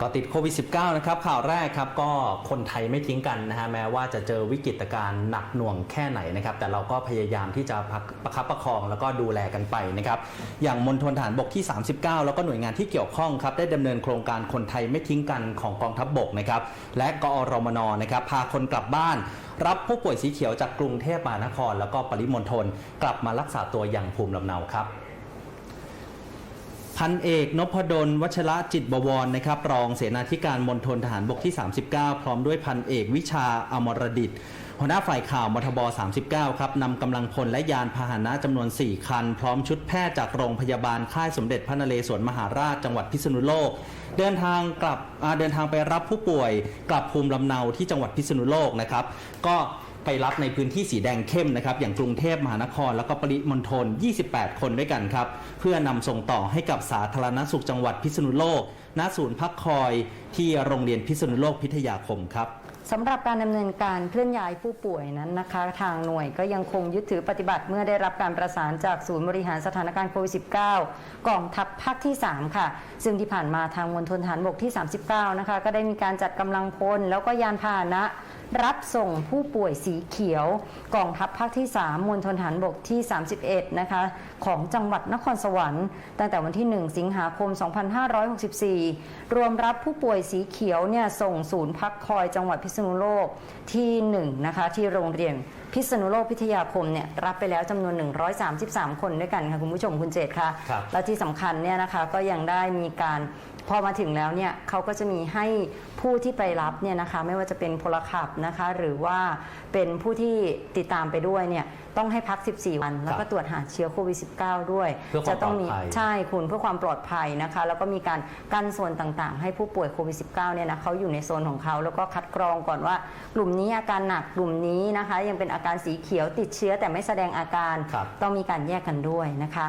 ก็ติดโควิด -19 นะครับข่าวแรกครับก็คนไทยไม่ทิ้งกันนะฮะแม้ว่าจะเจอวิกฤตการณ์หนักหน่วงแค่ไหนนะครับแต่เราก็พยายามที่จะประคับประคองแล้วก็ดูแลกันไปนะครับอย่างมณฑลฐานบกที่ 39 แล้วก็หน่วยงานที่เกี่ยวข้องครับได้ดำเนินโครงการคนไทยไม่ทิ้งกันของกองทัพบกนะครับและกอรมนนะครับพาคนกลับบ้าน รับผู้ป่วยสีเขียวจากกรุงเทพมหานคร แล้วก็ปริมณฑลกลับมารักษาตัวอย่างภูมิลำเนาครับ พันเอกนพดลวัชระจิตบวรนะครับรองเสนาธิการมณฑลทหารบกที่ 39 พร้อมด้วยพันเอกวิชาอมรดิตหัวหน้าฝ่ายข่าวมทบ 39 ครับนำกำลังพลและยานพาหนะจำนวน 4 คัน พร้อมชุดแพทย์จากโรงพยาบาลค่ายสมเด็จพระนเรศวรมหาราชจังหวัดพิษณุโลก เดินทางกลับเดินทางไปรับผู้ป่วยกลับภูมิลำเนาที่จังหวัดพิษณุโลกนะครับ ก็ ไปรับในพื้นที่สีแดงเข้มนะครับอย่างกรุงเทพมหานคร แล้วก็ปริมณฑล 28 คนด้วยกันครับ เพื่อนำส่งต่อให้กับสาธารณสุขจังหวัดพิษณุโลก ณ ศูนย์พักคอยที่โรงเรียนพิษณุโลกพิทยาคมครับสำหรับการดำเนินการเคลื่อนย้ายผู้ป่วยนั้นนะคะ ทางหน่วยก็ยังคงยึดถือปฏิบัติเมื่อได้รับการประสานจากศูนย์บริหารสถานการณ์โควิด -19 กองทัพภาคที่ 3 ค่ะ ซึ่งที่ผ่านมาทางมณฑลฐานบกที่ 39 นะคะ ก็ได้มีการจัดกำลังพลแล้วก็ยานพาหนะ รับส่งผู้ป่วยสีเขียวกองทัพภาคที่ 3มณฑลฐานบกที่ 31 นะคะ ของจังหวัดนครสวรรค์ ตั้งแต่วันที่ 1 สิงหาคม 2564 รวมรับผู้ป่วยสีเขียวเนี่ยส่งศูนย์พักคอยจังหวัดพิษณุโลกที่ 1 นะคะ ที่โรงเรียนพิษณุโลกพิทยาคมเนี่ยรับไปแล้วจำนวน 133 คนด้วยกันค่ะคุณผู้ชมคุณเจตค่ะครับและที่สำคัญเนี่ยนะคะก็ยังได้มีการ พอมาถึงแล้วเนี่ยเขาก็จะมีให้ผู้ที่ไปรับเนี่ยนะคะไม่ว่าจะเป็นพลขับนะคะ หรือว่าเป็นผู้ที่ติดตามไปด้วยเนี่ยต้องให้พัก 14 วัน แล้วก็ตรวจหาเชื้อโควิด -19 ด้วย เพื่อความจะต้องมีปลอดภัย ใช่คุณเพื่อความปลอดภัยนะคะ แล้วก็มีการกั้นโซนต่างๆ ให้ผู้ป่วยโควิด -19 เนี่ยนะเขาอยู่ในโซนของเขาแล้วก็คัดกรองก่อนว่า กลุ่มนี้อาการหนักกลุ่มนี้นะคะ ยังเป็นอาการสีเขียวติดเชื้อแต่ไม่แสดงอาการ ครับ ต้องมีการแยกกันด้วยนะคะ